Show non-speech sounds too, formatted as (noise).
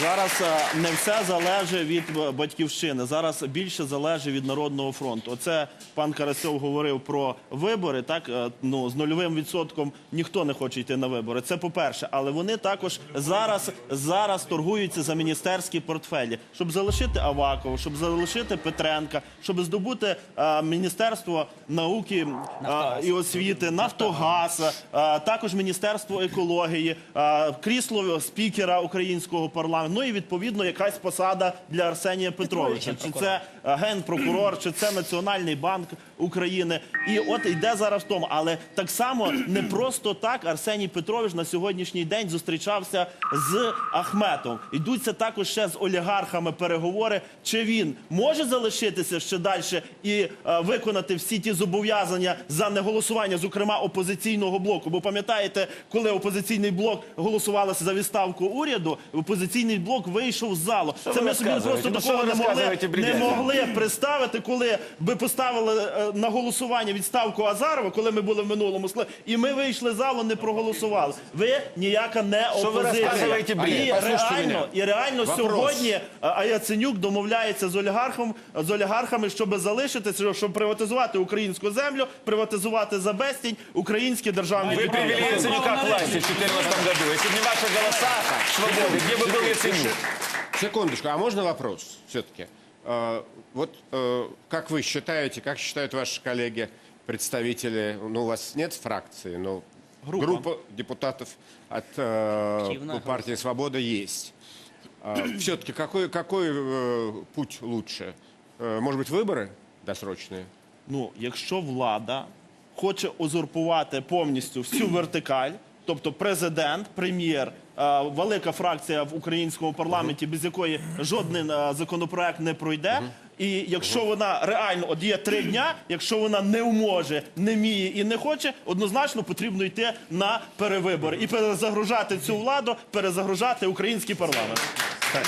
Зараз е, не все залежить від е, батьківщини. Зараз більше залежить від народного фронту. Оце пан Карасьов говорив про вибори. Так е, ну з нульовим відсотком ніхто не хоче йти на вибори. Це по-перше, але вони також зараз, зараз торгуються за міністерські портфелі, щоб залишити Авакова, щоб залишити Петренка, щоб здобути е, міністерство науки е, і освіти, Нафтогаз, е, також міністерство екології, е, крісло спікера українського парламенту. Ну і відповідно якась посада для Арсенія Петровича. Чи це генпрокурор, чи це Національний банк України. І от йде зараз в тому. Але так само не просто так Арсеній Петрович на сьогоднішній день зустрічався з Ахметом. Йдуться також ще з олігархами переговори. Чи він може залишитися ще далі і е, виконати всі ті зобов'язання за неголосування, зокрема опозиційного блоку? Бо пам'ятаєте, коли опозиційний блок голосувалося за відставку уряду, опозиційний блок вийшов з залу. Що Це ви ми собі просто розказуєте? Ну, що такого ви не могли, розказуєте, не бредятина? могли представити, коли би поставили е, на голосування відставку Азарова, коли ми були в минулому склі, і ми вийшли з залу, не проголосували. Ви ніяка не Що ви опозиція. розказуєте бред? І Послухайте реально, мене. і реально Вопрос. сьогодні е, Аяценюк домовляється з олігархом з олігархами, щоб залишитися, щоб приватизувати українську землю, приватизувати за безцінь українські державні Вы підприємства. привели Яценюка к власти в 2014 году. Если бы не ваши голоса свободы, где бы был Яценюк? Секундочку, а можно вопрос все-таки? Вот э, как вы считаете, как считают ваши коллеги, представители, ну у вас нет фракции, но Группа. группа депутатов от э, партии «Свобода» есть. (clears throat) Все-таки какой, какой э, путь лучше? Э, Может быть, выборы досрочные? Ну, якщо влада хоче узурпувати повністю всю вертикаль, тобто президент, прем'єр, е, велика фракція в українському парламенті, без якої жоден е, законопроект не пройде. І якщо вона реально от є три дня, якщо вона не може, не вміє і не хоче, однозначно потрібно йти на перевибори і перезагружати цю владу, перезагружати український парламент. Так.